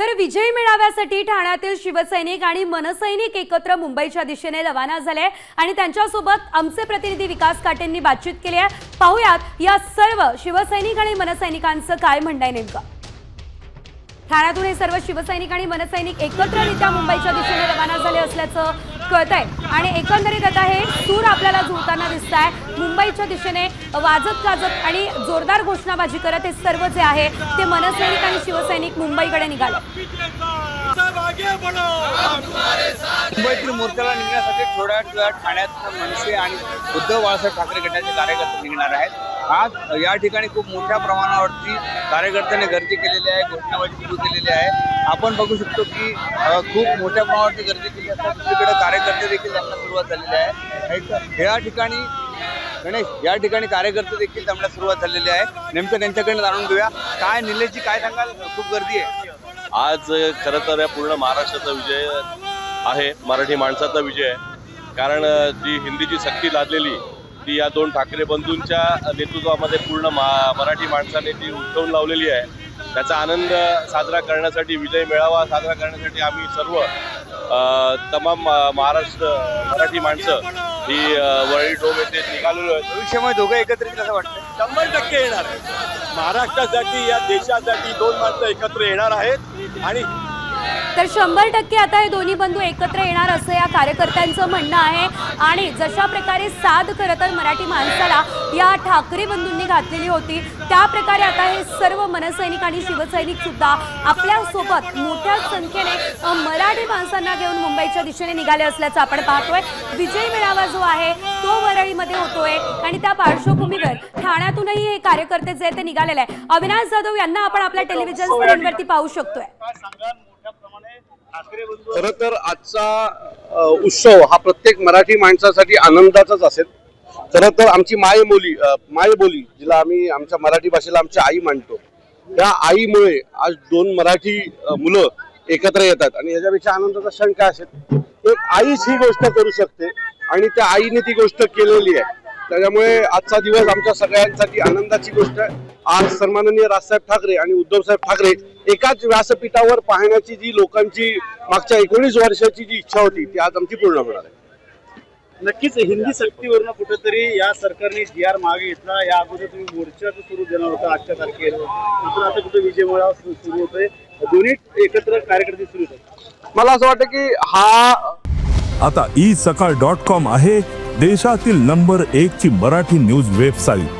तर विजय मिळाव्यासाठी ठाण्यातील शिवसैनिक आणि मनसैनिक एकत्र मुंबईच्या दिशेने रवाना झाले आणि त्यांच्यासोबत आमचे प्रतिनिधी विकास काटेंनी बातचीत केली आहे. पाहुयात या सर्व शिवसैनिक आणि मनसैनिकांचं काय म्हणणं आहे नेमकं. ठाण्यातून हे सर्व शिवसैनिक आणि मनसैनिक एकत्ररित्या मुंबईच्या दिशेने रवाना झाले असल्याचं कळत आहे आणि एकंदरीत आता हे सूर आपल्याला जुळताना दिसत आहे मुंबईच्या दिशेने वाजत गाजत आणि जोरदार घोषणाबाजी करत हे सर्व जे आहे ते मनसैनिक आणि शिवसैनिक मुंबईकडे निघाले. मुंबईतील मोर्चाला निघण्यासाठी थोड्या वेळात ठाण्यात मनसे आणि उद्धव बाळासाहेब ठाकरे गटाचे कार्यकर्ते निघणार आहेत. आज या ठिकाणी खूप मोठ्या प्रमाणावरती कार्यकर्त्यांनी गर्दी केलेली आहे घोषणाबाजी सुरू केलेली आहे. आपण बघू शकतो की खूप मोठ्या प्रमाणावरती गर्दी केली असतात दुसरीकडे कार्यकर्ते देखील त्यांना सुरुवात झालेली आहे. या ठिकाणी गणेश या ठिकाणी कार्यकर्ते देखील त्यांना सुरुवात झालेली आहे. नेमकं त्यांच्याकडे जाणून घेऊया. काय निलेशजी काय सांगाल? खूप गर्दी आहे. आज खरं तर या पूर्ण महाराष्ट्राचा विजय आहे. मराठी माणसाचा विजय आहे. कारण जी हिंदीची सक्ती लादलेली ती या दोन ठाकरे बंधूंच्या नेतृत्वामध्ये पूर्ण मा मराठी माणसाने ती उठवून लावलेली आहे. त्याचा आनंद साजरा करण्यासाठी विजय मेळावा साजरा करण्यासाठी आम्ही सर्व तमाम महाराष्ट्र मराठी माणसं ही वरळी डोम येथे निघालेलो आहेत. भविष्यामध्ये दोघं एकत्रित कसं वाटतं शंभर टक्के येणार. आहे महाराष्ट्रासाठी या देशासाठी दोन माणसं एकत्र येणार आहेत आणि तर शंभर टक्के आता हे दोन्ही बंधू एकत्र येणार असं या कार्यकर्त्यांचं म्हणणं आहे. आणि जशा प्रकारे साथ खरं तर मराठी माणसाला या ठाकरे बंधूंनी घातलेली होती. त्या प्रकारे आता हे सर्व मनसैनिक आणि शिवसैनिक सुद्धा आपल्यासोबत मोठ्या संख्येने मराठी माणसांना घेऊन मुंबईच्या दिशेने निघाले असल्याचं आपण पाहतोय. विजय मेळावा जो आहे तो वरळीमध्ये होतोय. आणि त्या पार्श्वभूमीवर ठाण्यातूनही हे कार्यकर्ते जे ते निघालेले आहे अविनाश जाधव यांना आपण आपल्या टेलिव्हिजन स्क्रीनवरती पाहू शकतोय काय सांगाल मोठ्या प्रमाणे ठाकरे बंधू खरं तर आजचा उत्सव हा प्रत्येक मराठी माणसासाठी आनंदाचाच असेल. खरं तर आमची मायबोली मायबोली जिला आम्ही आमच्या मराठी भाषेला आमची आई मानतो. त्या आईमुळे आज दोन मराठी मुलं एकत्र येतात आणि याच्यापेक्षा आनंदाचा क्षण काय असेल? एक आईच ही गोष्ट करू शकते आणि त्या आईने ती गोष्ट केलेली आहे. त्याच्यामुळे आजचा दिवस आमच्या सगळ्यांसाठी आनंदाची गोष्ट आहे. आज सन्माननीय राजसाहेब ठाकरे आणि उद्धवसाहेब ठाकरे एकाच व्यासपीठावर पाहण्याची जी लोकांची मागच्या एकोणीस वर्षाची जी इच्छा होती ती आज आमची पूर्ण होणार आहे. नक्कीच हिंदी सक्तीवरनं कुठेतरी या सरकारने जी आर मागे घेतला या अगोदर तुम्ही मोर्चाचं सुरू देणार होता आजच्या तारखेला. मात्र आता कुठे विजय मेळावा सु- सुरू होतोय. दोन्ही एकत्र कार्यकर्ते सुरू होतात. मला असं वाटतं की हा आता ई सकाळ डॉट कॉम आहे देशातील नंबर एक ची मराठी न्यूज वेबसाईट